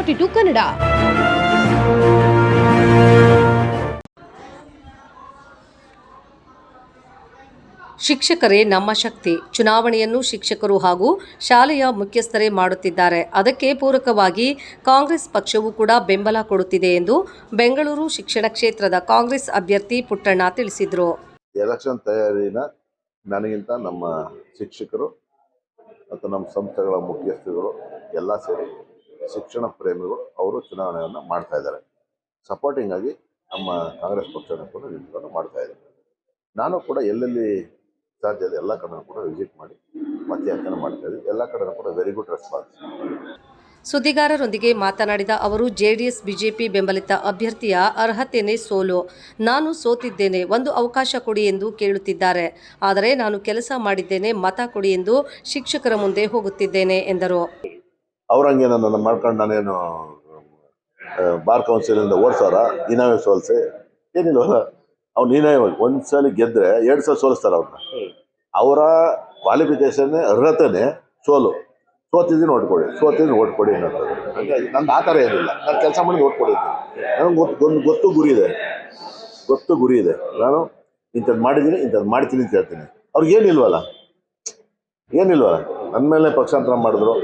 Forty to Kannada. ಶಿಕ್ಷಕರೇ ನಮ್ಮ ಶಕ್ತಿ. ಚುನಾವಣೆಯನ್ನು ಶಿಕ್ಷಕರು ಹಾಗೂ ಶಾಲೆಯ ಮುಖ್ಯಸ್ಥರೇ ಮಾಡುತ್ತಿದ್ದಾರೆ. ಅದಕ್ಕೆ ಪೂರಕವಾಗಿ ಕಾಂಗ್ರೆಸ್ ಪಕ್ಷವೂ ಕೂಡ ಬೆಂಬಲ ಕೊಡುತ್ತಿದೆ ಎಂದು ಬೆಂಗಳೂರು ಶಿಕ್ಷಣ ಕ್ಷೇತ್ರದ ಕಾಂಗ್ರೆಸ್ ಅಭ್ಯರ್ಥಿ ಪುಟ್ಟಣ್ಣ ತಿಳಿಸಿದರು. ಎಲೆಕ್ಷನ್ ತಯಾರಿನ ನನಗಿಂತ ನಮ್ಮ ಶಿಕ್ಷಕರು ಮತ್ತು ನಮ್ಮ ಸಂಸ್ಥೆಗಳ ಮುಖ್ಯಸ್ಥರುಗಳು ಎಲ್ಲ ಸೇರಿ ಶಿಕ್ಷಣ ಪ್ರೇಮಿಗಳು ಅವರು ಚುನಾವಣೆಯನ್ನು ಮಾಡ್ತಾ ಇದ್ದಾರೆ. ಸಪೋರ್ಟಿಂಗ್ ಆಗಿ ನಮ್ಮ ಕಾಂಗ್ರೆಸ್ ಪಕ್ಷನ ಕೂಡ ನಿಂತ್ಕೊಂಡು ಮಾಡ್ತಾ ಇದ್ದಾರೆ ನಾನು ಕೂಡ ಎಲ್ಲೆಲ್ಲಿ ಸಾಧ್ಯ ಇದೆ ಎಲ್ಲ ಕಡೆ ಕೂಡ ವಿಸಿಟ್ ಮಾಡಿ ಮತಯಾಚನೆ ಮಾಡ್ತಾ ಇದ್ದೀವಿ ಎಲ್ಲ ಕಡೆ ಕೂಡ ವೆರಿ ಗುಡ್ ರೆಸ್ಪಾನ್ಸ್ ಸುದ್ದಿಗಾರರೊಂದಿಗೆ ಮಾತನಾಡಿದ ಅವರು, ಜೆಡಿಎಸ್, ಬಿಜೆಪಿ ಬೆಂಬಲಿತ ಅಭ್ಯರ್ಥಿಯ ಅರ್ಹತೆನೇ ಸೋಲು. ನಾನು ಸೋತಿದ್ದೇನೆ, ಒಂದು ಅವಕಾಶ ಕೊಡಿ ಎಂದು ಕೇಳುತ್ತಿದ್ದಾರೆ. ಆದರೆ ನಾನು ಕೆಲಸ ಮಾಡಿದ್ದೇನೆ, ಮತ ಕೊಡಿ ಎಂದು ಶಿಕ್ಷಕರ ಮುಂದೆ ಹೋಗುತ್ತಿದ್ದೇನೆ ಎಂದರು. ಅವ್ರಂಗೆ ನನ್ನನ್ನು ಮಾಡ್ಕೊಂಡು ನಾನೇನು ಬಾರ್ ಕೌನ್ಸಿಲಿಂದ ಓಡಿಸೋರ? ನೀನಾವೇ ಸೋಲ್ಸಿ? ಏನಿಲ್ಲ, ಅವ್ನು ನೀನೇ ಒಂದ್ಸಲ ಗೆದ್ದರೆ ಎರಡು ಸಲ ಸೋಲಿಸ್ತಾರೆ ಅವ್ರನ್ನ ಅವರ ಕ್ವಾಲಿಫಿಕೇಶನ್ ಅರ್ಹತೆನೇ ಸೋಲು. ಸೋತಿದ್ದೀನಿ ಓಟ್ಕೊಡಿ ಸೋತಿದ್ದೀನಿ ಓಟ್ಕೊಡಿ ಅನ್ನೋದು. ಹಾಗಾಗಿ ನಂದು ಆ ಥರ ಏನಿಲ್ಲ. ನಾನು ಕೆಲಸ ಮಾಡಿ ಓಟ್ಕೊಡಿ ನನಗೆ ಗೊತ್ತು ಒಂದು ಗೊತ್ತು ಗುರಿ ಇದೆ. ಗೊತ್ತು ಗುರಿ ಇದೆ. ನಾನು ಇಂಥದ್ದು ಮಾಡಿದ್ದೀನಿ ಇಂಥದ್ದು ಮಾಡ್ತೀನಿ ಅಂತ ಹೇಳ್ತೀನಿ. ಅವ್ರಿಗೆ ಏನಿಲ್ವಲ್ಲ? ಏನಿಲ್ವಲ್ಲ? ನನ್ನ ಮೇಲೆ ಪಕ್ಷಾಂತರ ಮಾಡಿದ್ರು.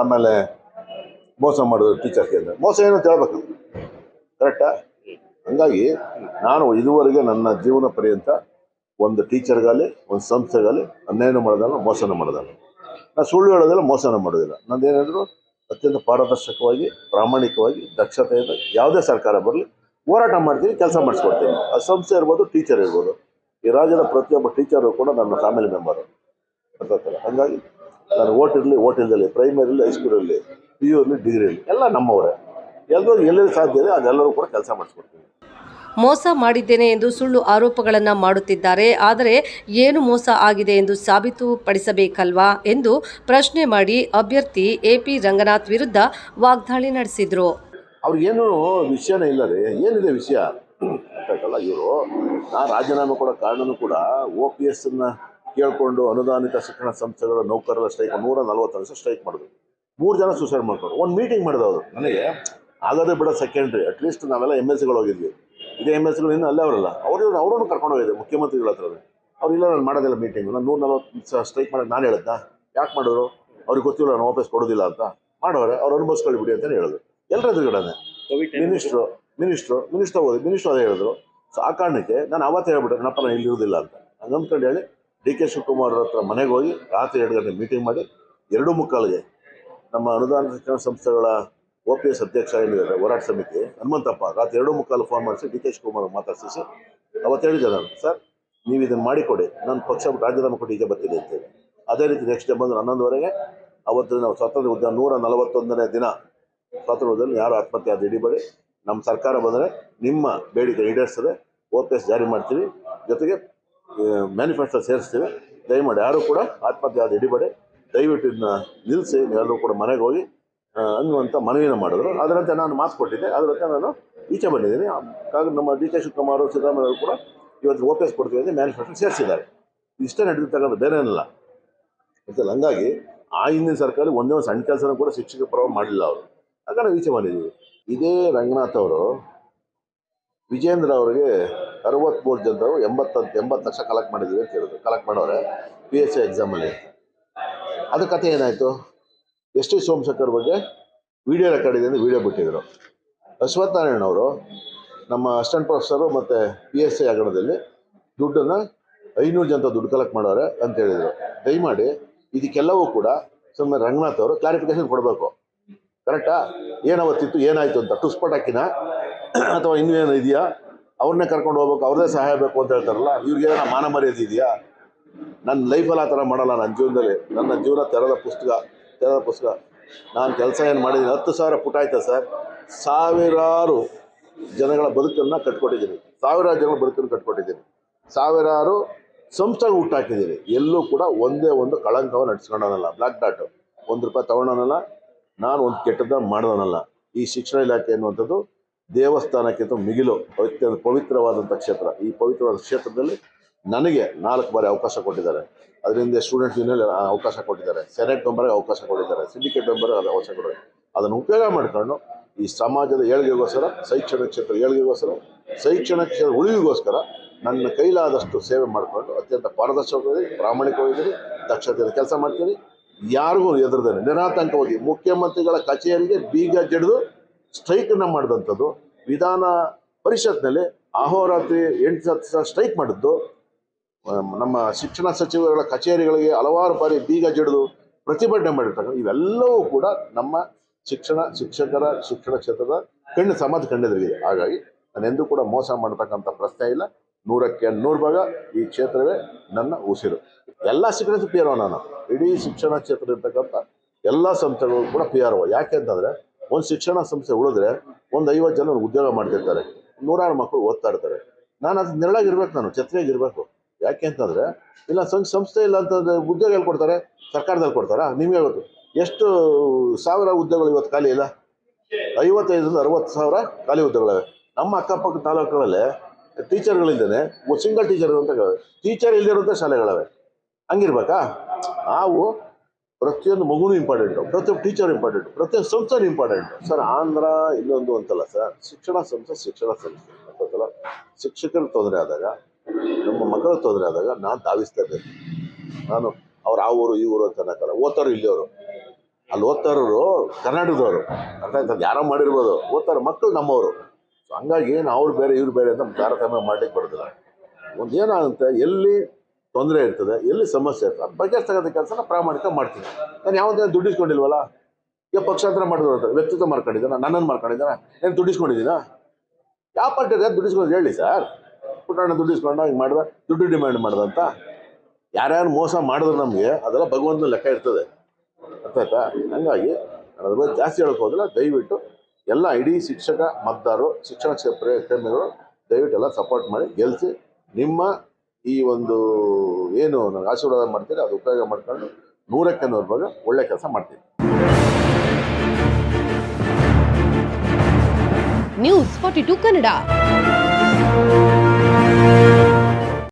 ಆಮೇಲೆ ಮೋಸ ಮಾಡಿದ್ರು ಟೀಚರ್ಸ್ಗೆ ಮೋಸ ಏನು ಅಂತ ಹೇಳ್ಬೇಕು. ಕರೆಕ್ಟಾ ಹಂಗಾಗಿ ನಾನು ಇದುವರೆಗೆ ನನ್ನ ಜೀವನ ಪರ್ಯಂತ ಒಂದು ಟೀಚರ್ಗಾಗಲಿ ಒಂದು ಸಂಸ್ಥೆಗಾಗಲಿ ಅನ್ಯಾಯನೂ ಮಾಡೋದಲ್ಲ, ಮೋಸನ ಮಾಡೋದಲ್ಲ. ನಾನು ಸುಳ್ಳು ಹೇಳೋದಿಲ್ಲ, ಮೋಸನ ಮಾಡೋದಿಲ್ಲ. ನಂದೇನಾದರೂ ಅತ್ಯಂತ ಪಾರದರ್ಶಕವಾಗಿ, ಪ್ರಾಮಾಣಿಕವಾಗಿ, ದಕ್ಷತೆಯಿಂದ ಯಾವುದೇ ಸರ್ಕಾರ ಬರಲಿ, ಹೋರಾಟ ಮಾಡ್ತೀನಿ, ಕೆಲಸ ಮಾಡಿಸ್ಕೊಡ್ತೀನಿ. ಆ ಸಂಸ್ಥೆ ಇರ್ಬೋದು ಟೀಚರ್ ಇರ್ಬೋದು. ಈ ರಾಜ್ಯದ ಪ್ರತಿಯೊಬ್ಬ ಟೀಚರು ಕೂಡ ನನ್ನ ಫ್ಯಾಮಿಲಿ ಮೆಂಬರು ಗೊತ್ತಾಗ್ತಲ್ಲ ಹಾಗಾಗಿ ನಾನು ಓಟ್ ಇರಲಿ ಓಟ್ ಇಲ್ದಲ್ಲಿ ಪ್ರೈಮರಿ ಇರಲಿ ಹೈಸ್ಕೂಲ್ ಇರಲಿ ಪಿ ಯು ಇರಲಿ ಡಿಗ್ರಿ ಇರಲಿ ಎಲ್ಲ ನಮ್ಮವರೇ. ಎಲ್ಲರೂ ಎಲ್ಲೆಲ್ಲಿ ಸಾಧ್ಯ ಇದೆ ಅದೆಲ್ಲರೂ ಕೂಡ ಕೆಲಸ ಮಾಡಿಸ್ಕೊಡ್ತೀವಿ. ಮೋಸ ಮಾಡಿದ್ದೇನೆ ಎಂದು ಸುಳ್ಳು ಆರೋಪಗಳನ್ನು ಮಾಡುತ್ತಿದ್ದಾರೆ. ಆದರೆ ಏನು ಮೋಸ ಆಗಿದೆ ಎಂದು ಸಾಬೀತುಪಡಿಸಬೇಕಲ್ವಾ ಎಂದು ಪ್ರಶ್ನೆ ಮಾಡಿ ಅಭ್ಯರ್ಥಿ ಎ ಪಿ ರಂಗನಾಥ್ ವಿರುದ್ಧ ವಾಗ್ದಾಳಿ ನಡೆಸಿದರು. ಅವ್ರಿಗೇನು ವಿಷಯನೇ ಇಲ್ಲ ರೀ. ಏನಿದೆ ವಿಷಯ? ಇವರು. ನಾ ರಾಜೀನಾಮೆ ಕೊಡೋ ಕಾರಣನೂ ಕೂಡ ಓ ಪಿ ಎಸ್ಸನ್ನ ಕೇಳಿಕೊಂಡು ಅನುದಾನಿತ ಶಿಕ್ಷಣ ಸಂಸ್ಥೆಗಳ ನೌಕರರ ಸ್ಟ್ರೈಕ್ ನೂರ ನಲ್ವತ್ತು ನಿಮಿಷ ಸ್ಟ್ರೈಕ್ ಮಾಡಿದ್ರು. ಮೂರು ಜನ ಸೂಸೈಡ್ ಮಾಡ್ಕೊಂಡು ಒಂದು ಮೀಟಿಂಗ್ ಮಾಡಿದ್ರು ಅವರು. ನನಗೆ? ಆಗೋದೇ ಬಿಡೋ ಸೆಕೆಂಡ್ರಿ ಅಟ್ಲೀಸ್ಟ್ ನಾವೆಲ್ಲ ಎಂ ಎಲ್ ಸಿಗಳು ಹೋಗಿದ್ವಿ. ಇದೇ ಎಂ ಎಲ್ ಸಿಗಳು ಇನ್ನೂ ಅಲ್ಲೇ ಅವರಲ್ಲ. ಅವರು ಅವರನ್ನು ಕರ್ಕೊಂಡು ಹೋಗಿದೆ ಮುಖ್ಯಮಂತ್ರಿಗಳ ಹತ್ರ ಅವ್ರು. ಇಲ್ಲ ನಾನು ಮಾಡೋದಿಲ್ಲ ಮೀಟಿಂಗ್ ನಾನು ನೂರ ನಲ್ವತ್ತು ಸ್ಟ್ರೈಕ್ ಮಾಡೋದು ನಾನು ಹೇಳಿದ್ದ ಯಾಕೆ ಮಾಡಿದ್ರು? ಅವ್ರಿಗೆ ಗೊತ್ತಿಲ್ಲ ನಾನು ವಾಪಸ್ ಕೊಡೋದಿಲ್ಲ ಅಂತ. ಮಾಡೋರೆ ಅವ್ರು ಅನುಭವಿಸ್ಕೊಳ್ಳಿ ಬಿಡಿ ಅಂತಲೇ ಹೇಳಿದ್ರು. ಎಲ್ಲರ ಎದುರುಗಡೆ ಮಿನಿಸ್ಟ್ರು ಮಿನಿಸ್ಟ್ರು ಮಿನಿಸ್ಟರ್ ಹೋಗಿ ಮಿನಿಸ್ಟ್ರು ಅದೇ ಹೇಳಿದ್ರು. ಸೊ ಆ ಕಾರಣಕ್ಕೆ ನಾನು ಅವತ್ತು ಹೇಳ್ಬಿಟ್ಟೆ ನನ್ನಪ್ಪ ನಾನು ಇಲ್ಲಿ ಇರುವುದಿಲ್ಲ ಅಂತ. ಹಂಗೆ ಅಂದ್ಕೊಂಡು ಹೇಳಿ ಡಿ ಕೆ ಶಿವಕುಮಾರ್ ಹತ್ರ ಮನೆಗೆ ಹೋಗಿ ರಾತ್ರಿ ಎರಡು ಗಂಟೆ ಮೀಟಿಂಗ್ ಮಾಡಿ ಎರಡು ಮುಕ್ಕಾಲಿಗೆ ನಮ್ಮ ಅನುದಾನ ಶಿಕ್ಷಣ ಸಂಸ್ಥೆಗಳ ಒ ಪಿ ಎಸ್ ಅಧ್ಯಕ್ಷ ಏನಿದ್ದಾರೆ ಹೋರಾಟ ಸಮಿತಿ ಹನುಮಂತಪ್ಪ ರಾತ್ರಿ ಎರಡು ಮುಕ್ಕಾಲು ಫೋನ್ ಮಾಡಿಸಿ ಡಿ ಕೆ ಶಿವಕುಮಾರ್ ಮಾತಾಡಿಸಿ ಅವತ್ತು ಹೇಳಿದ್ದೆ ನಾನು, ಸರ್, ನೀವು ಇದನ್ನು ಮಾಡಿಕೊಡಿ. ನನ್ನ ಪಕ್ಷ ರಾಜೀನಾಮೆ ಕೊಟ್ಟು ಈಗ ಬರ್ತೀನಿ ಅಂತೇಳಿ ಅದೇ ರೀತಿ ನೆಕ್ಸ್ಟ್ ಡೇ ಬಂದು ಹನ್ನೊಂದುವರೆಗೆ ಅವತ್ತು ನಾವು ಸ್ವಾತಂತ್ರ್ಯ ಉದ್ಯಮ ನೂರ ನಲವತ್ತೊಂದನೇ ದಿನ ಸ್ವಾತಂತ್ರ್ಯದಲ್ಲಿ ಯಾರು ಆತ್ಮಹತ್ಯೆ ಅದು ಹಿಡಿಬೇಡಿ. ನಮ್ಮ ಸರ್ಕಾರ ಬಂದರೆ ನಿಮ್ಮ ಬೇಡಿಕೆ ಈಡೇರಿಸದೆ ಓ ಪಿ ಎಸ್ ಜಾರಿ ಮಾಡ್ತೀವಿ. ಜೊತೆಗೆ ಮ್ಯಾನಿಫೆಸ್ಟೋ ಸೇರಿಸ್ತೇವೆ. ದಯಮಾಡಿ ಯಾರು ಕೂಡ ಆತ್ಮಹತ್ಯೆ ಆದ ಹಿಡಿಬೇಡಿ, ದಯವಿಟ್ಟು ಇದನ್ನ ನಿಲ್ಲಿಸಿ ಎಲ್ಲರೂ ಕೂಡ ಮನೆಗೆ ಹೋಗಿ ಅನ್ನುವಂಥ ಮನವಿನ ಮಾಡಿದ್ರು. ಅದರಂತೆ ನಾನು ಮಾತು ಕೊಟ್ಟಿದ್ದೆ. ಅದರಂತೆ ನಾನು ಈಚೆ ಬಂದಿದ್ದೀನಿ. ಹಾಗಾಗಿ ನಮ್ಮ ಡಿ ಕೆ ಶಿವಕುಮಾರ್ ಸಿದ್ದರಾಮಯ್ಯ ಕೂಡ ಇವತ್ತು ಓ ಪಿ ಎಸ್ ಕೊಡ್ತೀವಿ ಅಂತ ಮ್ಯಾನಿಫೆಸ್ಟೋ ಸೇರಿಸಿದ್ದಾರೆ. ಇಷ್ಟೇ ನಡೆದಿರ್ತಕ್ಕಂಥ ಬೇರೆ ಏನಿಲ್ಲ. ಗೊತ್ತಲ್ಲ ಹಂಗಾಗಿ ಆ ಹಿಂದಿನ ಸರ್ಕಾರ ಒಂದೇ ಒಂದು ಸಣ್ಣ ಕೆಲಸನೂ ಕೂಡ ಶಿಕ್ಷಕ ಪ್ರಭಾವ ಮಾಡಲಿಲ್ಲ ಅವರು. ಹಾಗಾಗಿ ಈಚೆ ಬಂದಿದ್ದೀವಿ. ಇದೇ ರಂಗನಾಥ್ ಅವರು ವಿಜೇಂದ್ರ ಅವರಿಗೆ ಅರವತ್ತ್ಮೂರು ಜನರು ಎಂಬತ್ತ, ಎಂಬತ್ತು ಲಕ್ಷ ಕಲೆಕ್ಟ್ ಮಾಡಿದ್ದೀವಿ ಅಂತ ಹೇಳಿದ್ರು. ಕಲೆಕ್ಟ್ ಮಾಡೋರೆ ಪಿ ಎಸ್ ಸಿ ಎಕ್ಸಾಮಲ್ಲಿ ಅದು ಕತೆ ಏನಾಯಿತು? ಎಸ್ ಟಿ ಸೋಮಶೇಖರ್ ಬಗ್ಗೆ ವಿಡಿಯೋ ರೆಕಾರ್ಡ್ ಇದೆ ಅಂತ ವಿಡಿಯೋ ಬಿಟ್ಟಿದ್ರು. ಅಶ್ವಥ್ ನಾರಾಯಣ ಅವರು ನಮ್ಮ ಅಸಿಸ್ಟೆಂಟ್ ಪ್ರೊಫೆಸರು ಮತ್ತು ಪಿ ಎಸ್ ಸಿ ಆಗಣದಲ್ಲಿ ದುಡ್ಡನ್ನು ಐನೂರು ಜನ ದುಡ್ಡು ಕಲೆಕ್ಟ್ ಮಾಡೋರೆ ಅಂತ ಹೇಳಿದರು. ದಯಮಾಡಿ ಇದಕ್ಕೆಲ್ಲವೂ ಕೂಡ ಸುಮ್ಮನೆ ರಂಗನಾಥ್ ಅವರು ಕ್ಲಾರಿಫಿಕೇಶನ್ ಕೊಡಬೇಕು. ಕರೆಕ್ಟಾ ಏನಾವತ್ತಿತ್ತು ಏನಾಯಿತು ಅಂತ? ಟುಸ್ಪಟ್ ಹಾಕಿನ? ಅಥವಾ ಇನ್ನೂ ಏನು ಇದೆಯಾ? ಅವ್ರನ್ನೇ ಕರ್ಕೊಂಡು ಹೋಗ್ಬೇಕು, ಅವ್ರದೇ ಸಹಾಯ ಬೇಕು ಅಂತ ಹೇಳ್ತಾರಲ್ಲ ಇವ್ರಿಗೆ ಮಾನ ಮರ್ಯಾದೆ ಇದೆಯಾ? ನನ್ನ ಲೈಫಲ್ಲಿ ಆ ಥರ ಮಾಡಲ್ಲ ನನ್ನ ಜೀವನದಲ್ಲಿ. ನನ್ನ ಜೀವನ ತೆರೆದ ಪುಸ್ತಕ ತೆರೆದ ಪುಸ್ತಕ. ನಾನು ಕೆಲಸ ಏನು ಮಾಡಿದ್ದೀನಿ ಹತ್ತು ಸಾವಿರ ಪುಟ ಆಯ್ತಾ ಸರ್? ಸಾವಿರಾರು ಜನಗಳ ಬದುಕನ್ನು ಕಟ್ಕೊಟ್ಟಿದ್ದೀನಿ. ಸಾವಿರಾರು ಜನಗಳ ಬದುಕನ್ನು ಕಟ್ಕೊಟ್ಟಿದ್ದೀನಿ. ಸಾವಿರಾರು ಸಂಸ್ಥೆಗೆ ಹುಟ್ಟಾಕಿದ್ದೀನಿ ಎಲ್ಲೂ ಕೂಡ ಒಂದೇ ಒಂದು ಕಳಂಕವನ್ನು ನಡ್ಸ್ಕೊಂಡವನಲ್ಲ ಬ್ಲ್ಯಾಕ್ ಡಾಟ್ ಒಂದು ರೂಪಾಯಿ ತೊಗೊಂಡೋನಲ್ಲ, ನಾನು ಒಂದು ಕೆಟ್ಟದ್ದನ್ನು ಮಾಡಿದವನಲ್ಲ ಈ ಶಿಕ್ಷಣ ಇಲಾಖೆ ಅನ್ನುವಂಥದ್ದು ದೇವಸ್ಥಾನಕ್ಕಿಂತ ಮಿಗಿಲು ಅತ್ಯಂತ ಪವಿತ್ರವಾದಂಥ ಕ್ಷೇತ್ರ. ಈ ಪವಿತ್ರವಾದ ಕ್ಷೇತ್ರದಲ್ಲಿ ನನಗೆ ನಾಲ್ಕು ಬಾರಿ ಅವಕಾಶ ಕೊಟ್ಟಿದ್ದಾರೆ. ಅದರಿಂದ ಸ್ಟೂಡೆಂಟ್ ಯೂನಿಯನ್ ಅವಕಾಶ ಕೊಟ್ಟಿದ್ದಾರೆ. ಸೆನೆಟ್ ಮೆಂಬರ್ಗೆ ಅವಕಾಶ ಕೊಟ್ಟಿದ್ದಾರೆ. ಸಿಂಡಿಕೇಟ್ ಮೆಂಬರ್ಗೆ ಅವಕಾಶ ಕೊಟ್ಟಿದ್ದಾರೆ. ಅದನ್ನು ಉಪಯೋಗ ಮಾಡ್ಕೊಂಡು ಈ ಸಮಾಜದ ಏಳಿಗೆಗೋಸ್ಕರ, ಶೈಕ್ಷಣಿಕ ಕ್ಷೇತ್ರ ಏಳಿಗೆಗೋಸ್ಕರ, ಶೈಕ್ಷಣಿಕ ಕ್ಷೇತ್ರ ಉಳಿವಿಗೋಸ್ಕರ ನನ್ನ ಕೈಲಾದಷ್ಟು ಸೇವೆ ಮಾಡಿಕೊಂಡು ಅತ್ಯಂತ ಪಾರದರ್ಶಕವಾಗಿ, ಪ್ರಾಮಾಣಿಕವಾಗಿದ್ದೀನಿ. ದಕ್ಷತೆಯಲ್ಲಿ ಕೆಲಸ ಮಾಡ್ತೀನಿ. ಯಾರಿಗೂ ಎದುರದೇನೆ ನಿರಾತಂಕವಾಗಿ ಮುಖ್ಯಮಂತ್ರಿಗಳ ಕಚೇರಿಗೆ ಬೀಗ ಜಡಿದು ಸ್ಟ್ರೈಕನ್ನು ಮಾಡಿದಂಥದ್ದು. ವಿಧಾನ ಪರಿಷತ್ನಲ್ಲಿ ಅಹೋರಾತ್ರಿ ಎಂಟು ಹತ್ತು ಸ್ಟ್ರೈಕ್ ಮಾಡಿದ್ದು. ನಮ್ಮ ಶಿಕ್ಷಣ ಸಚಿವರುಗಳ ಕಚೇರಿಗಳಿಗೆ ಹಲವಾರು ಬಾರಿ ಬೀಗ ಜಡಿದು ಪ್ರತಿಭಟನೆ ಮಾಡಿರ್ತಕ್ಕಂಥ ಇವೆಲ್ಲವೂ ಕೂಡ ನಮ್ಮ ಶಿಕ್ಷಣ ಶಿಕ್ಷಕರ ಶಿಕ್ಷಣ ಕ್ಷೇತ್ರದ ಕಣ್ಣು ಸಮಾಜ ಕಂಡಿದ್ರಿಗೆ ಹಾಗಾಗಿ ನಾನು ಎಂದೂ ಕೂಡ ಮೋಸ ಮಾಡತಕ್ಕಂಥ ಪ್ರಶ್ನೆ ಇಲ್ಲ. ನೂರಕ್ಕೆ ನೂರು ಭಾಗ ಈ ಕ್ಷೇತ್ರವೇ ನನ್ನ ಉಸಿರು. ಎಲ್ಲ ಶಿಕ್ಷಣ ಪಿ ಆರ್ ನಾನು. ಇಡೀ ಶಿಕ್ಷಣ ಕ್ಷೇತ್ರ ಇರ್ತಕ್ಕಂಥ ಎಲ್ಲ ಸಂಸ್ಥೆಗಳು ಕೂಡ ಪಿ ಆರ್ ಓ ಯಾಕೆ ಅಂತಂದರೆ ಒಂದು ಶಿಕ್ಷಣ ಸಂಸ್ಥೆ ಉಳಿದ್ರೆ ಒಂದು ಐವತ್ತು ಜನ ಉದ್ಯೋಗ ಮಾಡ್ತಿರ್ತಾರೆ. ನೂರಾರು ಮಕ್ಕಳು ಓದ್ತಾ ಇರ್ತಾರೆ. ನಾನು ಅದು ನೆರಳಾಗಿರ್ಬೇಕು ನಾನು ಛತ್ರಿಯಾಗಿರ್ಬೇಕು ಯಾಕೆ ಅಂತಂದರೆ, ಇಲ್ಲ ಸಂಘ ಸಂಸ್ಥೆ ಇಲ್ಲ ಅಂತಂದರೆ ಉದ್ಯೋಗ ಎಲ್ಲಿ ಕೊಡ್ತಾರೆ? ಸರ್ಕಾರದಲ್ಲಿ ಕೊಡ್ತಾರಾ? ನಿಮಗೆ ಹೇಳ್ಬೇಕು. ಎಷ್ಟು ಸಾವಿರ ಉದ್ಯೋಗಗಳು ಇವತ್ತು ಖಾಲಿ ಇಲ್ಲ? ಐವತ್ತೈದರಿಂದ ಅರವತ್ತು ಸಾವಿರ ಖಾಲಿ ಉದ್ಯೋಗಗಳಿವೆ. ನಮ್ಮ ಅಕ್ಕಪಕ್ಕ ತಾಲೂಕುಗಳಲ್ಲಿ ಟೀಚರ್ಗಳಿಂದನೇ ಸಿಂಗಲ್ ಟೀಚರ್ ಅಂತ ಟೀಚರ್ ಇಲ್ಲದಿರುವಂಥ ಶಾಲೆಗಳವೆ. ಹಂಗಿರ್ಬೇಕಾ? ನಾವು ಪ್ರತಿಯೊಂದು ಮಗುನೂ ಇಂಪಾರ್ಟೆಂಟು ಪ್ರತಿಯೊಬ್ಬ ಟೀಚರ್ ಇಂಪಾರ್ಟೆಂಟ್ ಪ್ರತಿಯೊಂದು ಸಂಸ್ಥೆನೂ ಇಂಪಾರ್ಟೆಂಟ್ ಸರ್, ಆಂಧ್ರ ಇನ್ನೊಂದು ಅಂತಲ್ಲ ಸರ್, ಶಿಕ್ಷಣ ಸಂಸ್ಥೆ ಶಿಕ್ಷಣ ಸಂಸ್ಥೆ. ಅಂತಲ್ಲ ಶಿಕ್ಷಕರ ತೊಂದರೆ ಆದಾಗ, ನಮ್ಮ ಮಕ್ಕಳ ತೊಂದರೆ ಆದಾಗ ನಾನು ಧಾವಿಸ್ತಾ ಇದ್ದೇನೆ ನಾನು, ಅವ್ರು ಆ ಊರು, ಈ ಊರು ಅಂತ ಅನ್ನಕ್ಕಲ್ಲ ಓದ್ತಾರೋ ಇಲ್ಲಿಯವರು. ಅಲ್ಲಿ ಓದ್ತಾರೋರು ಕರ್ನಾಟಕದವರು. ಅರ್ಥ ಆಯ್ತದ ಯಾರೋ ಮಾಡಿರ್ಬೋದು. ಓದ್ತಾರೆ ಮಕ್ಕಳು ನಮ್ಮವರು. ಸೊ ಹಂಗಾಗಿ ಏನು ಅವ್ರು ಬೇರೆ, ಇವ್ರು ಬೇರೆ ಅಂತ ತಾರತಮ್ಯ ಮಾಡ್ಲಿಕ್ಕೆ ಬರೋದಿಲ್ಲ. ಒಂದು ಏನಾಗುತ್ತೆ, ಎಲ್ಲಿ ತೊಂದರೆ ಇರ್ತದೆ, ಎಲ್ಲಿ ಸಮಸ್ಯೆ ಇರ್ತದೆ ಬಗೆಹರಿಸ್ತಕ್ಕಂಥ ಕೆಲಸನ ಪ್ರಾಮಾಣಿಕ ಮಾಡ್ತೀನಿ. ನಾನು ಯಾವತ್ತೇ ದುಡ್ಡಿಸ್ಕೊಂಡಿಲ್ವಲ್ಲ ಈಗ ಪಕ್ಷಾಂತರ ಮಾಡಿದ್ರು ವ್ಯಕ್ತಿತ್ವ ಮಾಡ್ಕೊಂಡಿದ್ದಾನ ನನ್ನನ್ನು ಮಾಡ್ಕೊಂಡಿದ್ದಾನ ಏನು ದುಡ್ಡಿಸ್ಕೊಂಡಿದ್ದೀನಾ ಯಾವ ಪಾರ್ಟಿ ದುಡ್ಡಿಸ್ಕೊಂಡು ಹೇಳಿ ಸರ್. ಪುಟ್ಟಣ್ಣ ದುಡ್ಡಿಸ್ಕೊಂಡು ಹಿಂಗೆ ಮಾಡ್ದ, ದುಡ್ಡು ಡಿಮ್ಯಾಂಡ್ ಮಾಡ್ದಂತ ಯಾರ್ಯಾರು ಮೋಸ ಮಾಡಿದ್ರು ನಮಗೆ, ಅದೆಲ್ಲ ಭಗವಂತನ ಲೆಕ್ಕ ಇರ್ತದೆ. ಅರ್ಥ ಆಯ್ತಾ ಹಂಗಾಗಿ ನಾನು ಅದ್ರ ಬಗ್ಗೆ ಜಾಸ್ತಿ ಹೇಳೋಕೆ ಹೋದ್ರೆ ದಯವಿಟ್ಟು ಎಲ್ಲ ಇಡೀ ಶಿಕ್ಷಕ, ಮತದಾರರು, ಶಿಕ್ಷಣ ಕ್ಷೇತ್ರ ಪ್ರೇಮಿಗಳು ದಯವಿಟ್ಟು ಎಲ್ಲ ಸಪೋರ್ಟ್ ಮಾಡಿ ಗೆಲ್ಲಿಸಿ ನಿಮ್ಮ ಈ ಒಂದು ಏನು ನನಗೆ ಆಶೀರ್ವಾದ ಮಾಡ್ತೀರಿ ಅದು ಉಪಯೋಗ ಮಾಡ್ಕೊಂಡು ನೂರಕ್ಕೆ ನೂರು ಭಾಗ ಒಳ್ಳೆ ಕೆಲಸ ಮಾಡ್ತೀವಿ ನ್ಯೂಸ್ ಫಾರ್ಟಿ ಟು ಕನ್ನಡ